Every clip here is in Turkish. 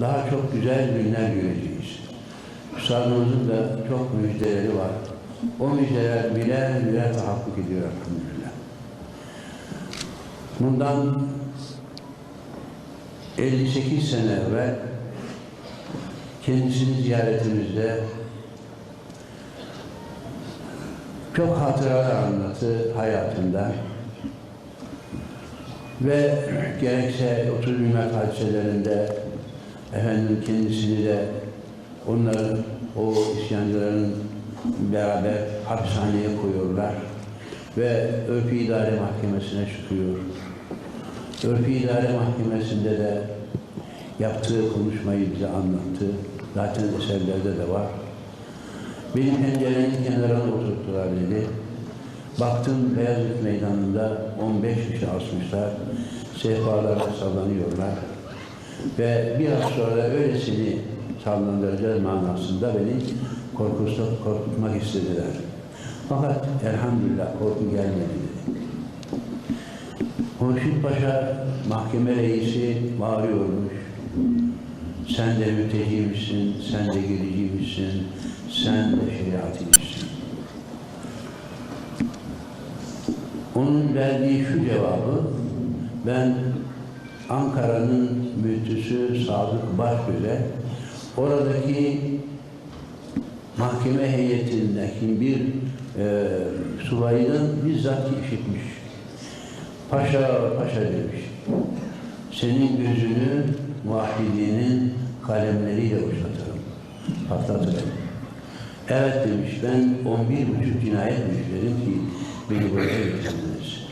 daha çok güzel günler göreceğiz. Üstadımızın da çok müjdeleri var. O müjdeler birer birer tahakkuk ediyor elhamdülillah. Bundan 58 sene evvel kendisini ziyaretimizde çok hatıralar anlattı hayatında ve gerekse 30 Mart hadiselerinde efendim kendisini de onların o isyancıların beraber hapishaneye koyuyorlar ve Örfi İdare Mahkemesi'ne çıkıyor. Örfi İdare Mahkemesi'nde de yaptığı konuşmayı bize anlattı. Zaten eserlerde de var. Benim pencerenin kenarına oturttular dedi. Baktım Beyazıt Meydanı'nda 15 kişi asmışlar. Sehpalara sallanıyorlar. Ve biraz sonra öylesini sallandıracağız manasında beni korkutup, korkutmak istediler. Fakat elhamdülillah korku gelmedi dedi. Hurşit Paşa mahkeme reisi bağırıyormuş. Sen de mülteciymişsin, sen de gericiymişsin, sen de şeriatçısın. Onun verdiği şu cevabı ben Ankara'nın müftüsü Sadık Başgöze oradaki mahkeme heyetindeki bir e, subayının bizzat işitmiş. Paşa, paşa demiş. Senin gözünü muahidinin kalemleriyle boşaltırım. Patlatırım. Evet demiş, ben on bir buçuk cinayet işledim ki beni buraya getirdiniz.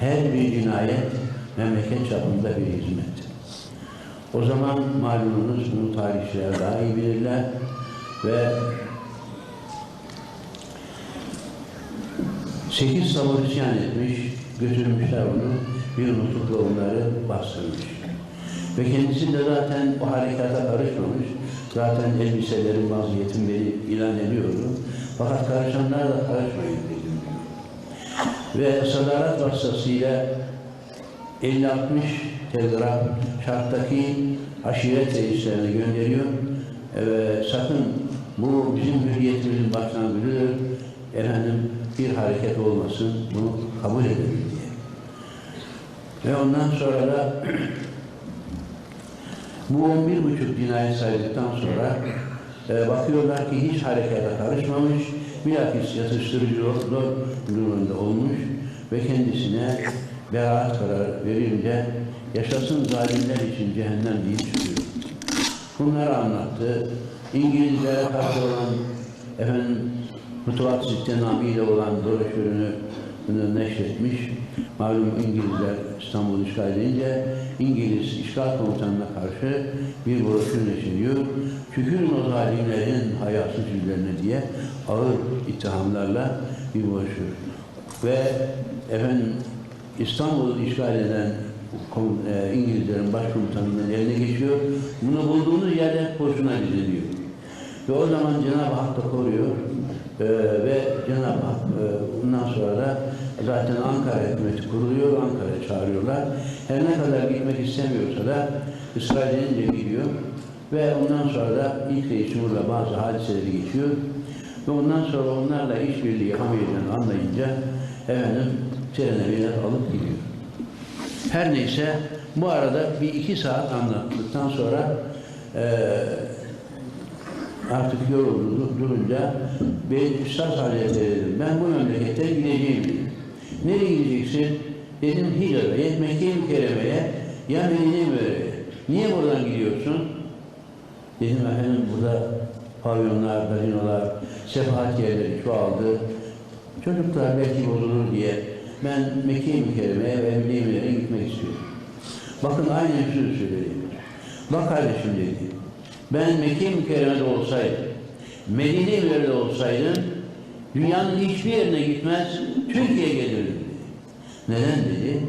Her bir cinayet memleket çapında bir hizmet. O zaman malumunuz bunu tarihçiler daha iyi bilirler ve sekiz sabır isyan etmiş, götürmüşler onu, bir nutukla onları bastırmış. Ve kendisi de zaten o harekata karışmamış. Zaten elbiselerin vaziyetini beni ilan ediyordu. Fakat karışanlar da karışmayın dedim. Ve sadarat vasıtasıyla 50-60 telgraf şarttaki aşiret reislerine gönderiyor. Ve sakın bu bizim hürriyetimizin başlangıcıdır. Efendim bir hareket olmasın, bunu kabul edelim diye. Ve ondan sonra da bu 11 buçuk cinayet saydıktan sonra e, bakıyorlar ki hiç harekete karışmamış, bilakis yatıştırıcı durumunda olmuş ve kendisine beraat kararı verince yaşasın zalimler için cehennem deyip çıkıyor. Bunları anlattı. İngilizlere karşı olan efendim Mutuvat Sistemi ile olan broşürünü neşretmiş. Malum İngilizler İstanbul'u işgal edince İngiliz işgal komutanına karşı bir broşür neşrediyor. Tükürün o zalimlerin hayasız yüzlerine diye ağır ittihamlarla bir broşür. Ve efendim İstanbul'u işgal eden e, İngilizlerin başkomutanının eline geçiyor. Bunu bulduğunuz yerde boşuna bize diyor. Ve o zaman Cenab-ı Hak da koruyor. Ee, ve Cenab-ı Hak e, bundan sonra da zaten Ankara hükümeti kuruluyor, Ankara'ya çağırıyorlar. Her ne kadar gitmek istemiyorsa da ısrar edince gidiyor. Ve ondan sonra da ilk reis Cumhur'la bazı hadiseleri geçiyor. Ve ondan sonra onlarla işbirliği yapamayacağını anlayınca efendim trene biner alıp gidiyor. Her neyse bu arada bir iki saat anlattıktan sonra eee artık yoruldu durunca ben Üstad Hazretleri dedim. Ben bu memlekete gideceğim dedim. Nereye gideceksin? Dedim Hicaz'a, Mekke-i Mükerreme'ye, ya Medine-i. Niye buradan gidiyorsun? Dedim efendim burada pavyonlar, gazinolar, sefahat yerleri çoğaldı. Çocuklar belki bozulur diye ben Mekke-i Mükerreme'ye ve Medine-i Mürre'ye gitmek istiyorum. Bakın aynı sözü söyledi. Bak kardeşim dedi. Ben Mekke mükerremede olsaydım, Medine Münevver'de olsaydım, dünyanın hiçbir yerine gitmez, Türkiye'ye gelirdim dedi. Neden dedi?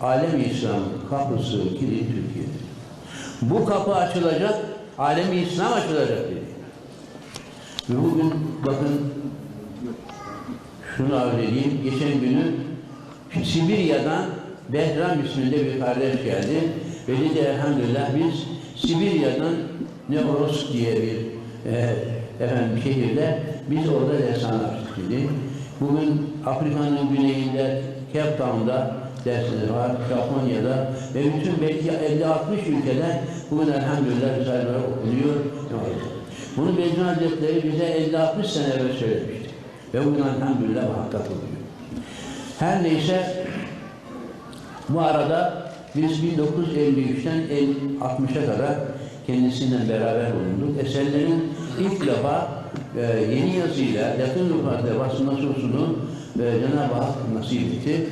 Alem İslam kapısı kilit Türkiye'dir. Bu kapı açılacak, alemi İslam açılacak dedi. Ve bugün bakın şunu arz edeyim, geçen günü Sibirya'dan Behram isminde bir kardeş geldi dedi elhamdülillah biz Sibirya'dan Nevroz diye bir e, efendim şehirde biz orada dershane açtık dedi. Bugün Afrika'nın güneyinde Cape Town'da dersleri var, Japonya'da ve bütün belki 50-60 ülkede bugün elhamdülillah risaleler okunuyor. Bunu Bediüzzaman Hazretleri bize 50-60 sene evvel söylemişti. Ve bugün elhamdülillah muhakkak oluyor. Her neyse bu arada biz 1953'ten 60'a kadar kendisinden beraber bulunduk. Eserlerin ilk defa e, yeni yazıyla yakın nüfuatla basılma hususunu e, Cenab-ı Hak nasip etti.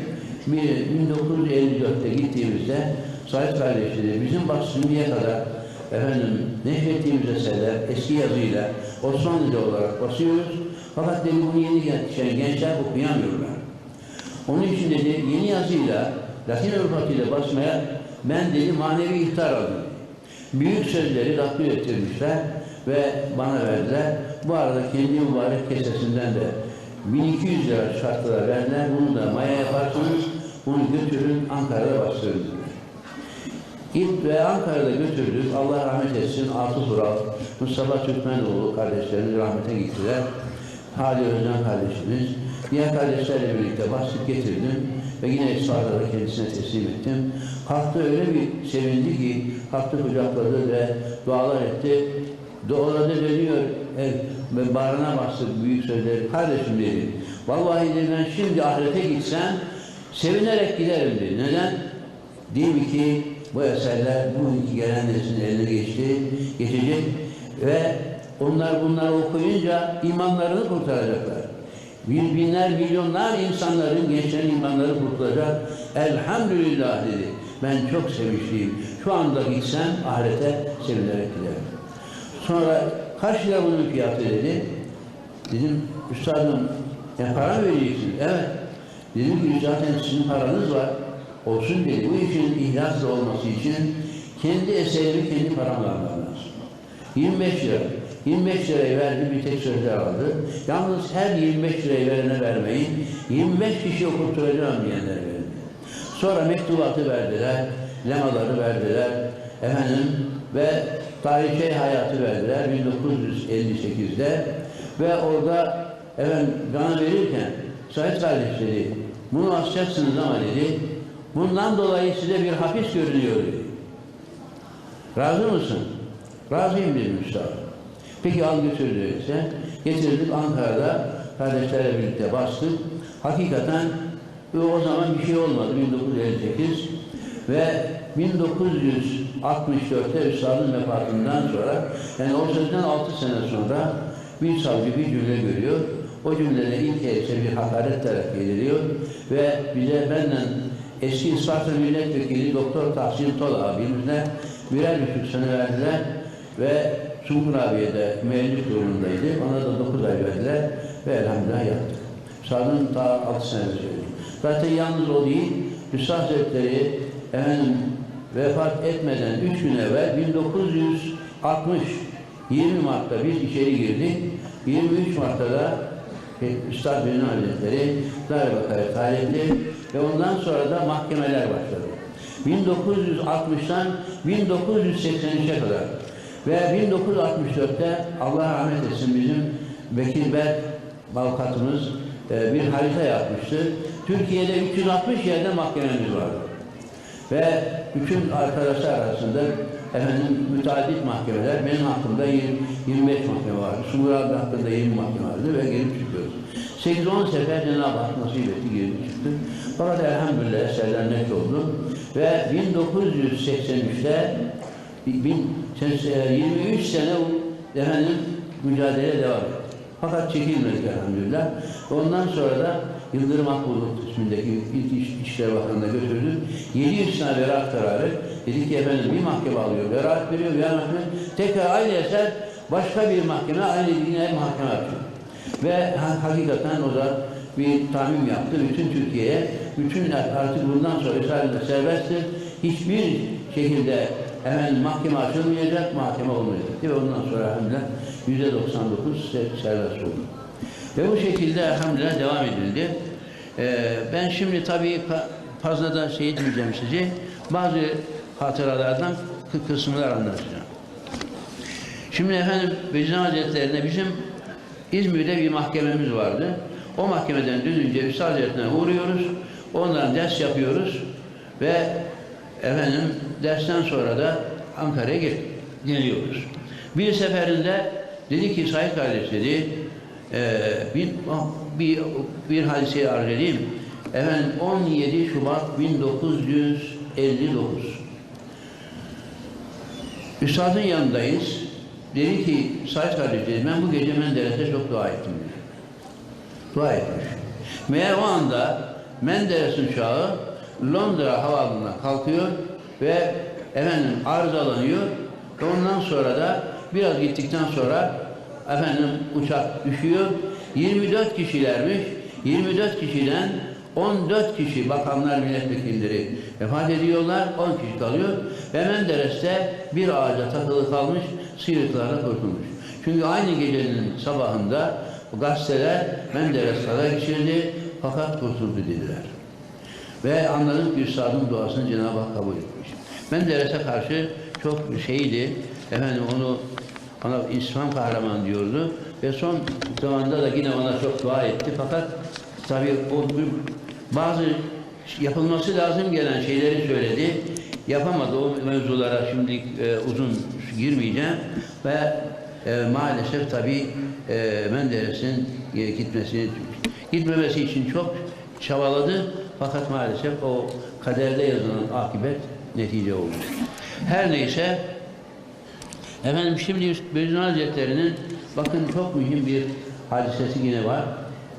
Bir, 1954'te gittiğimizde Said kardeşleri bizim basımıya kadar efendim neşrettiğimiz eserler eski yazıyla Osmanlıca olarak basıyoruz. Fakat dedi bunu yeni yetişen gençler okuyamıyorlar. Onun için dedi yeni yazıyla Latin alfabetiyle basmaya ben dedi manevi ihtar aldım. Büyük sözleri takdir ettirmişler ve bana verdiler. Bu arada kendi mübarek kesesinden de 1200 lira şartlara verdiler. Bunu da maya yaparsınız. Bunu götürün Ankara'da bastırın. İlk ve Ankara'da götürdük. Allah rahmet etsin. Altı Vural, Mustafa Türkmenoğlu kardeşlerimiz rahmete gittiler. Hadi Özcan kardeşimiz. Diğer kardeşlerle birlikte bastık getirdim. Ve yine Esra'da kendisine teslim ettim. Kalktı öyle bir sevindi ki, kalktı kucakladı ve dualar etti. Doğradı dönüyor. E, ve bağrına bastı büyük sözleri. Kardeşim dedi. Vallahi dedi ben şimdi ahirete gitsem sevinerek giderim dedi. Neden? Değil ki bu eserler bugünkü gelen neslin eline geçti, geçecek ve onlar bunları okuyunca imanlarını kurtaracaklar. Bin, binler, milyonlar insanların, gençlerin imanları kurtulacak. Elhamdülillah dedi. Ben çok sevinçliyim. Şu anda gitsem ahirete sevinerek giderim. Sonra kaç lira bunun fiyatı dedi. Dedim, üstadım, ya para mı vereceksin? Evet. Dedim ki zaten sizin paranız var. Olsun dedi. Bu işin ihlasla olması için kendi eserimi kendi paramla almam lazım. 25 lira. 25 lirayı verdi, bir tek sözler aldı. Yalnız her 25 lirayı verene vermeyin, 25 kişi okutturacağım diyenler verdi. Sonra mektubatı verdiler, lemaları verdiler, efendim ve tarihçe hayatı verdiler 1958'de ve orada efendim bana verirken Said kardeşleri bunu asacaksınız ama dedi bundan dolayı size bir hapis görünüyor dedi. Razı mısın? Razıyım dedim üstad. Peki al götür öyleyse. Getirdik Ankara'da kardeşlerle birlikte bastık. Hakikaten e, o zaman bir şey olmadı 1958 ve 1964'te Üstad'ın vefatından sonra yani o sözden 6 sene sonra bir savcı bir cümle görüyor. O cümlede ilk ise bir hakaret tarafı ediliyor ve bize benden eski Isparta Milletvekili Doktor Tahsin Tol abimizle birer buçuk sene verdiler ve Sungur abiye de müellif durumundaydı. Ona da 9 ay verdiler ve elhamdülillah yaptık. Üstadın ta 6 sene söyledi. Zaten yalnız o değil, Üstad Hazretleri efendim, vefat etmeden 3 gün evvel 1960 20 Mart'ta biz içeri girdik. 23 Mart'ta da Üstad Bülent Hazretleri Darbakaya talepli ve ondan sonra da mahkemeler başladı. 1960'tan 1983'e kadar ve 1964'te Allah rahmet etsin bizim Bekir Berk avukatımız e, bir harita yapmıştı. Türkiye'de 360 yerde mahkememiz vardı. Ve bütün arkadaşlar arasında efendim müteaddit mahkemeler, benim hakkımda 20, 25 mahkeme vardı. Abi hakkında 20 mahkeme vardı ve gelip çıkıyoruz. 8-10 sefer Cenab-ı Hak nasip etti, girip çıktı. Fakat elhamdülillah eserler net oldu. Ve 1983'te bin, 23 sene efendim mücadele devam etti. Fakat çekilmedik elhamdülillah. Ondan sonra da Yıldırım Akbulut ismindeki İlk İş, İşleri Bakanı'na götürdük. 700 tane beraat kararı. Dedik ki efendim bir mahkeme alıyor, beraat veriyor, bir mahkeme. Tekrar aynı eser başka bir mahkeme, aynı yine mahkeme açıyor. Ve ha, hakikaten o da bir tahmin yaptı. Bütün Türkiye'ye, bütün artık bundan sonra eserinde serbesttir. Hiçbir şekilde hemen mahkeme açılmayacak, mahkeme olmayacak. Ve ondan sonra elhamdülillah yüzde 99 serbest oldu. Ve bu şekilde elhamdülillah devam edildi. Ee, ben şimdi tabii fazla da şey etmeyeceğim sizi. Bazı hatıralardan kısımlar anlatacağım. Şimdi efendim Bediüzzaman Hazretleri'ne bizim İzmir'de bir mahkememiz vardı. O mahkemeden dönünce Üstad Hazretleri'ne uğruyoruz. Ondan ders yapıyoruz ve efendim dersten sonra da Ankara'ya gel geliyoruz. Bir seferinde dedi ki Said kardeş dedi eee, bir, bir, bir hadiseyi arz edeyim. Efendim 17 Şubat 1959 Üstadın yanındayız. Dedi ki Said kardeş dedi, ben bu gece Menderes'e çok dua ettim dedi. Dua etmiş. Meğer o anda Menderes'in uçağı Londra havaalanına kalkıyor ve efendim arızalanıyor. Ondan sonra da biraz gittikten sonra efendim uçak düşüyor. 24 kişilermiş. 24 kişiden 14 kişi bakanlar milletvekilleri vefat ediyorlar. 10 kişi kalıyor. Ve Menderes'te bir ağaca takılı kalmış sıyrıklarla kurtulmuş. Çünkü aynı gecenin sabahında gazeteler Menderes kaza geçirdi fakat kurtuldu dediler. Ve anladım ki Üstad'ın duasını Cenab-ı Hak kabul etmiş. Menderes'e karşı çok şeydi. Efendim onu ona İslam kahraman diyordu. Ve son zamanda da yine ona çok dua etti. Fakat tabii o bazı yapılması lazım gelen şeyleri söyledi. Yapamadı o mevzulara şimdi e, uzun girmeyeceğim. Ve e, maalesef tabii e, Menderes'in e, gitmesini gitmemesi için çok çabaladı. Fakat maalesef o kaderde yazılan akibet netice oldu. Her neyse efendim şimdi Bediüzzaman Hazretleri'nin bakın çok mühim bir hadisesi yine var.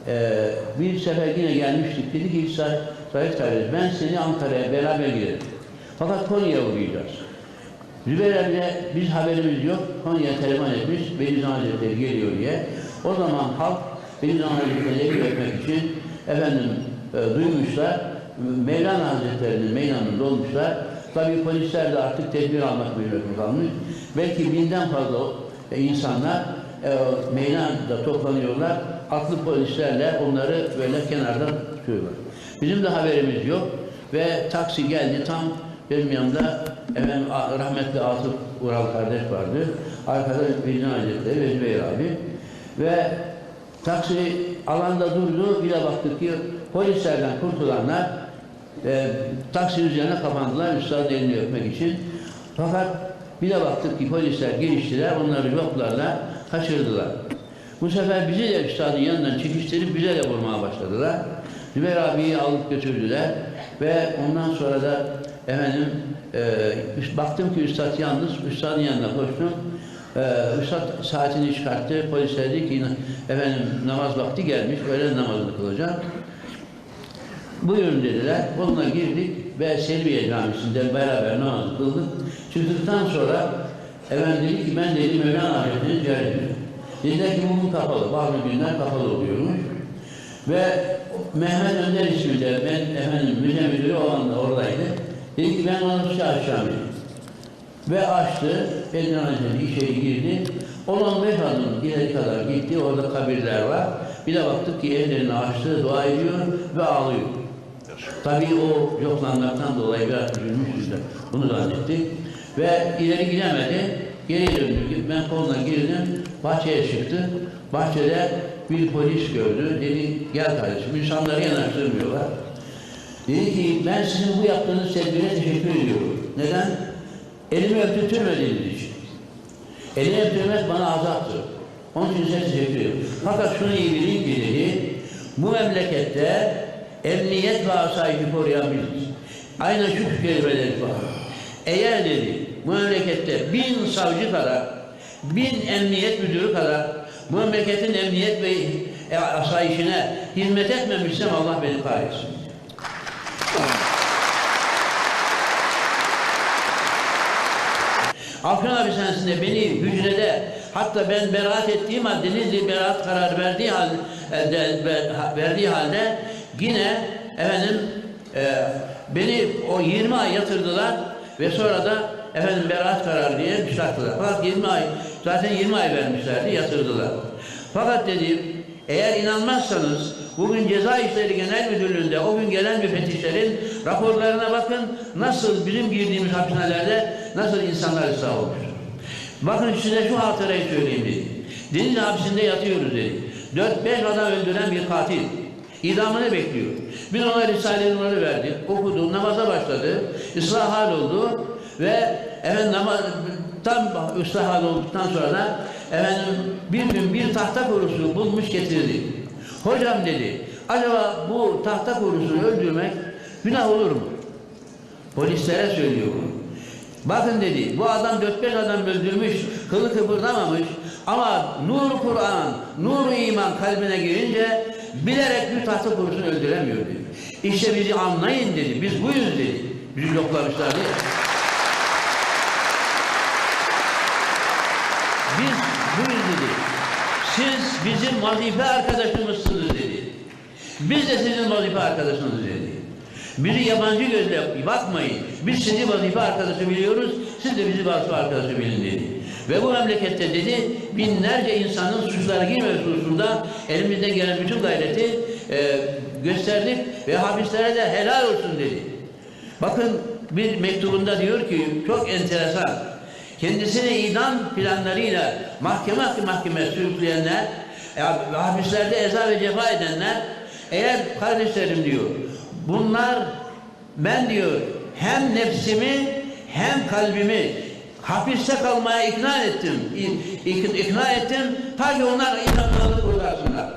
Ee, bir sefer yine gelmiştik. Dedi ki Sa Said kardeş ben seni Ankara'ya beraber gidelim. Fakat Konya'ya uğrayacağız. Zübeyir abiyle biz haberimiz yok. Konya'ya telefon etmiş. Bediüzzaman Hazretleri geliyor diye. O zaman halk Bediüzzaman Hazretleri'ni görmek için efendim e, duymuşlar. Mevlana Hazretleri'nin meydanında olmuşlar. Tabii polisler de artık tedbir almak mecburiyeti kalmış. Belki binden fazla e, insanlar e, meydanda toplanıyorlar. Atlı polislerle onları böyle kenarda tutuyorlar. Bizim de haberimiz yok. Ve taksi geldi tam benim yanımda efendim, rahmetli Atıf Ural kardeş vardı. Arkada Bildan Hazretleri ve Zübeyir abi. Ve taksi alanda durdu. Bir de baktık ki polislerden kurtulanlar e, taksinin üzerine kapandılar Üstad'ın elini öpmek için. Fakat bir de baktık ki polisler giriştiler, onları yoklarla kaçırdılar. Bu sefer bizi de Üstad'ın yanından çekiştirip bize de vurmaya başladılar. Zübeyir abiyi alıp götürdüler ve ondan sonra da efendim e, baktım ki Üstad yalnız, Üstad'ın yanına koştum. Ee, Üstad saatini çıkarttı, polisler dedi ki efendim namaz vakti gelmiş, öğlen namazını kılacak. Buyurun dediler. Onunla girdik ve Selviye Camisi'nde beraber namaz kıldık. Çıktıktan sonra efendim dedi ki ben dedi Mevlana Hazretleri'ni ziyaret ediyorum. Dediler ki bugün kapalı. Bazı günler kapalı oluyormuş. Ve Mehmet Önder isminde ben efendim müze müdürü olan da oradaydı. Dedi ki ben size açacağım. Ve açtı. Bedir Hazretleri içeri girdi. 10-15 adım ileri kadar gitti. Orada kabirler var. Bir de baktık ki ellerini açtı, dua ediyor ve ağlıyor. Tabii o yoklanmaktan dolayı biraz üzülmüşüz de bunu zannettik. Ve ileri gidemedi. Geri döndü. Ben koluna girdim. Bahçeye çıktı. Bahçede bir polis gördü. Dedi gel kardeşim. İnsanları yanaştırmıyorlar. Dedi ki ben sizin bu yaptığınız tedbire teşekkür ediyorum. Neden? Elimi öptürtmediğiniz için. Elini öptürmek bana azaptır. Onun için size teşekkür ediyorum. Fakat şunu iyi bilin ki dedi, bu memlekette emniyet ve asayişi koruyan biziz. Aynen şu kelimeleri var. Eğer dedi, bu memlekette bin savcı kadar, bin emniyet müdürü kadar bu memleketin emniyet ve asayişine hizmet etmemişsem Allah beni kahretsin. Afyon Hapishanesi'nde beni hücrede hatta ben beraat ettiğim halde Denizli beraat kararı verdiği halde, verdiği halde yine efendim e, beni o 20 ay yatırdılar ve sonra da efendim beraat kararı diye çıkarttılar. Fakat 20 ay zaten 20 ay vermişlerdi yatırdılar. Fakat dedim eğer inanmazsanız bugün Ceza İşleri Genel Müdürlüğü'nde o gün gelen müfettişlerin raporlarına bakın nasıl bizim girdiğimiz hapishanelerde nasıl insanlar ıslah olmuş. Bakın size şu hatırayı söyleyeyim dedi. Deniz hapsinde yatıyoruz dedi. 4-5 adam öldüren bir katil. İdamını bekliyor. Biz ona Risale-i Nur'u verdik. Okudu, namaza başladı. ıslah hal oldu. Ve efendim namaz, tam ıslah hal olduktan sonra da efendim bir gün bir tahta kurusu bulmuş getirdi. Hocam dedi, acaba bu tahta kurusunu öldürmek günah olur mu? Polislere söylüyor bunu. Bakın dedi, bu adam 4-5 adam öldürmüş, kılı kıpırdamamış ama nur Kur'an, nur iman kalbine girince bilerek bir tahta kurusunu öldüremiyor dedi. İşte bizi anlayın dedi, biz buyuz dedi. Bizi yoklamışlar diye. Biz buyuz dedi. Siz bizim vazife arkadaşımızsınız dedi. Biz de sizin vazife arkadaşınız dedi. Bizi yabancı gözle bakmayın. Biz sizi vazife arkadaşı biliyoruz, siz de bizi vazife arkadaşı bilin dedi. Ve bu memlekette dedi, binlerce insanın suçlara girmemesi hususunda elimizden gelen bütün gayreti e, gösterdik ve hapislere de helal olsun dedi. Bakın bir mektubunda diyor ki, çok enteresan, kendisini idam planlarıyla mahkeme mahkeme sürükleyenler, e, hapislerde eza ve cefa edenler, eğer kardeşlerim diyor, bunlar ben diyor hem nefsimi hem kalbimi hapiste kalmaya ikna ettim. İkna ettim ta ki onlar idamlarını kurtarsınlar.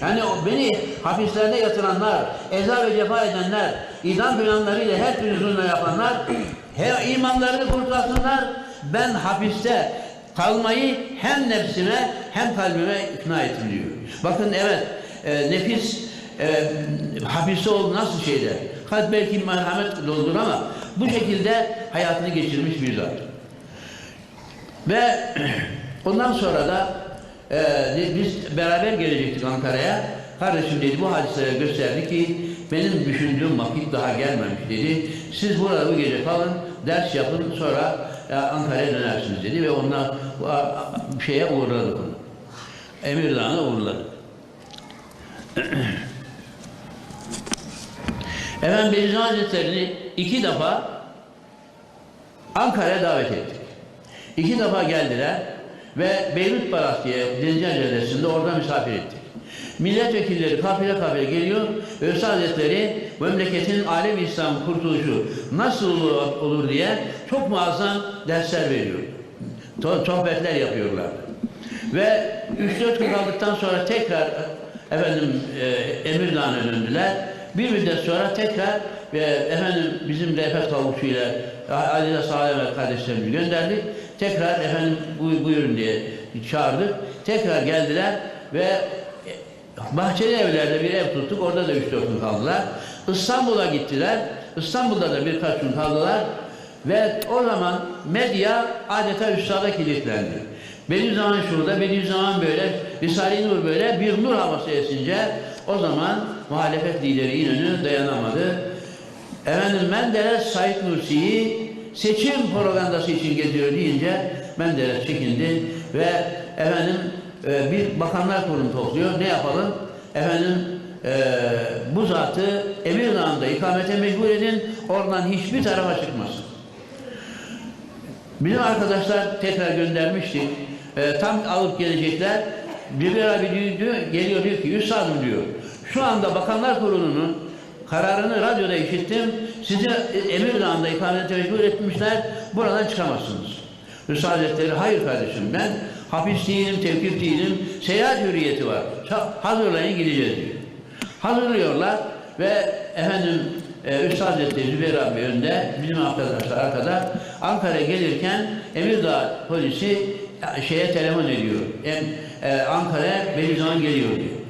Yani beni hapislerde yatıranlar, eza ve cefa edenler, idam planlarıyla her türlü zulmü yapanlar, he, imanlarını kurtarsınlar. Ben hapiste kalmayı hem nefsime hem kalbime ikna ettim diyor. Bakın evet, e, nefis e, hapiste oldu nasıl şeyler? Kalp belki merhamet doldur ama bu şekilde hayatını geçirmiş bir zat. Ve ondan sonra da e, biz beraber gelecektik Ankara'ya. Kardeşim dedi bu hadiseleri gösterdi ki benim düşündüğüm vakit daha gelmemiş dedi. Siz burada bu gece kalın, ders yapın sonra e, Ankara'ya dönersiniz dedi ve ondan bu, a- a- şeye uğurladık onu. Emirdağ'a uğurladık. Efendim Bediüzzaman Hazretleri'ni iki defa Ankara'ya davet ettik. İki defa geldiler ve Beyrut Baraj diye Denizcan Caddesi'nde orada misafir ettik. Milletvekilleri kafile kafile geliyor Üstad Hazretleri memleketin alem İslam kurtuluşu nasıl olur, diye çok muazzam dersler veriyor. Sohbetler yapıyorlar. Ve 3-4 gün kaldıktan sonra tekrar efendim e, Emirdağ'a döndüler. Bir müddet sonra tekrar ve efendim bizim rehber kavuşuyla Ali Salih Mehmet kardeşlerimizi gönderdik. Tekrar efendim buy- buyurun diye çağırdık. Tekrar geldiler ve Bahçeli evlerde bir ev tuttuk. Orada da 3-4 gün kaldılar. İstanbul'a gittiler. İstanbul'da da birkaç gün kaldılar. Ve o zaman medya adeta üstada kilitlendi. Bediüzzaman şurada, Bediüzzaman böyle, Risale-i Nur böyle bir nur havası esince o zaman muhalefet lideri İnönü dayanamadı. Efendim Menderes Said Nursi'yi seçim propagandası için geziyor deyince Menderes çekindi ve efendim e, bir bakanlar kurulu topluyor. Ne yapalım? Efendim e, bu zatı Emirdağ'ında ikamete mecbur edin, oradan hiçbir tarafa çıkmasın. Bizim arkadaşlar tekrar göndermiştik. E, tam alıp gelecekler. Biber abi diyor, geliyor diyor ki Üstadım diyor. Şu anda Bakanlar Kurulu'nun kararını radyoda işittim. Sizi Emirdağ'ında ikamete mecbur etmişler. Buradan çıkamazsınız. Hazretleri hayır kardeşim ben hapis değilim, tevkif değilim. Seyahat hürriyeti var. Hazırlayın gideceğiz diyor. Hazırlıyorlar ve efendim e, Üstad Hazretleri Zübeyir abi önde, bizim arkadaşlar arkada. Ankara'ya gelirken Emirdağ polisi şeye telefon ediyor. Em, e, Ankara'ya Bediüzzaman geliyor diyor.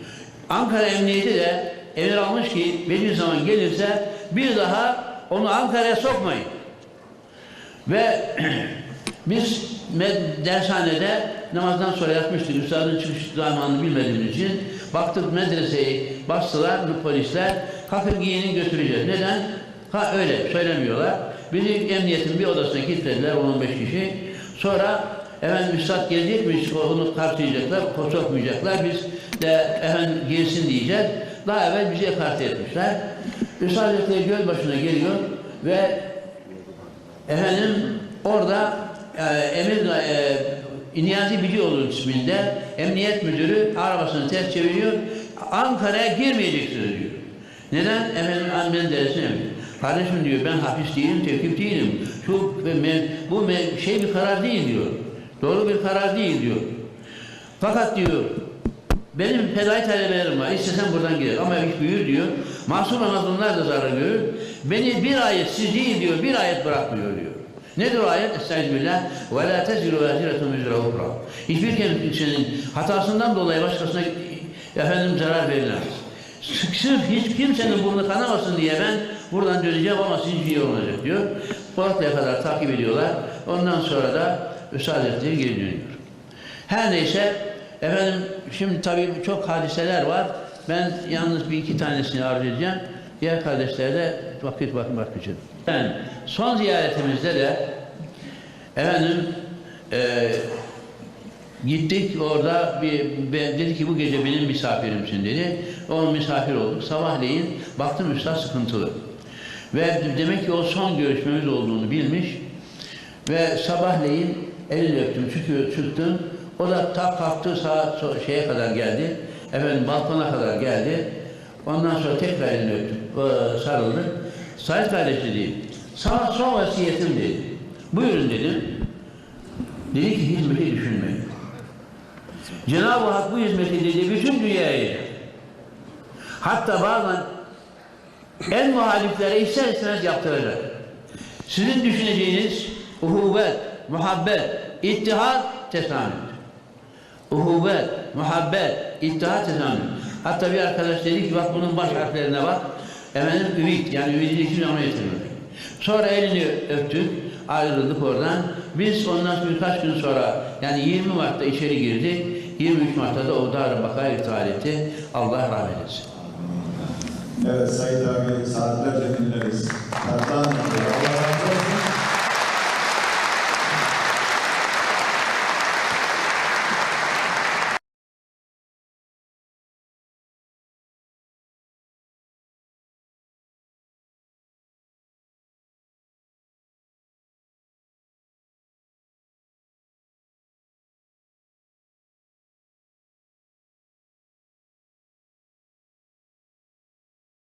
Ankara Emniyeti de emir almış ki Bediüzzaman gelirse bir daha onu Ankara'ya sokmayın. Ve biz dershanede namazdan sonra yatmıştık. Üstadın çıkış zamanını bilmediğimiz için baktık medreseyi bastılar polisler. Kalkın giyinin götüreceğiz. Neden? Ha öyle söylemiyorlar. Bizi emniyetin bir odasına kilitlediler 10-15 kişi. Sonra efendim üstad gelecekmiş onu karşılayacaklar, sokmayacaklar. Biz de efendim girsin diyeceğiz. Daha evvel bizi ekarte etmişler. Üstad Hazretleri göl başına geliyor ve Efendim orada e, Emir e, Niyazi Bilioğlu isminde emniyet müdürü arabasını ters çeviriyor. Ankara'ya girmeyeceksiniz diyor. Neden? Efendim annemin deresine? Kardeşim diyor ben hapis değilim, tevkif değilim. Şu me- bu şey bir karar değil diyor. Doğru bir karar değil diyor. Fakat diyor benim fedai talebelerim var. İstesem buradan gider. Ama iş büyür diyor. Mahsur mazlumlar da zarar görür. Beni bir ayet siz değil diyor. Bir ayet bırakmıyor diyor. Nedir o ayet? Estağfirullah. Ve la teziru vaziretun vizra ukra. Hiçbir kimsenin hatasından dolayı başkasına efendim zarar verilemez. Sırf hiç kimsenin burnu kanamasın diye ben buradan döneceğim ama sizin iyi olacak diyor. Polatlı'ya kadar takip ediyorlar. Ondan sonra da Üstad Hazretleri geri dönüyor. Her neyse efendim şimdi tabii çok hadiseler var. Ben yalnız bir iki tanesini arz edeceğim. Diğer kardeşlere de vakit bakın bakacağım. Ben son ziyaretimizde de efendim eee Gittik orada bir, be- dedi ki bu gece benim misafirimsin dedi. O misafir olduk. Sabahleyin baktım üstad sıkıntılı. Ve demek ki o son görüşmemiz olduğunu bilmiş. Ve sabahleyin elini öptüm, çıkıyor, çıktım. O da tak kalktı saat şeye kadar geldi. Efendim balkona kadar geldi. Ondan sonra tekrar elini öptüm, ee, sarıldık. Sayın kardeş dedi, sana son vasiyetim dedi. Buyurun dedim. Dedi ki hizmeti düşünmeyin. Cenab-ı Hak bu hizmeti dedi bütün dünyaya hatta bazen en muhaliflere ister istemez yaptıracak. Sizin düşüneceğiniz uhuvvet, muhabbet, ittihat, tesamüt uhuvvet, muhabbet, ittihat efendim. Hatta bir arkadaş dedi ki bak bunun baş harflerine bak. Efendim ümit yani ümidin için ona yetinmek. Sonra elini öptük, ayrıldık oradan. Biz ondan birkaç gün sonra yani 20 Mart'ta içeri girdik. 23 Mart'ta da o Dar-ı etti. Allah rahmet etsin. Evet Sayın abi saatlerce dinleriz. Allah razı.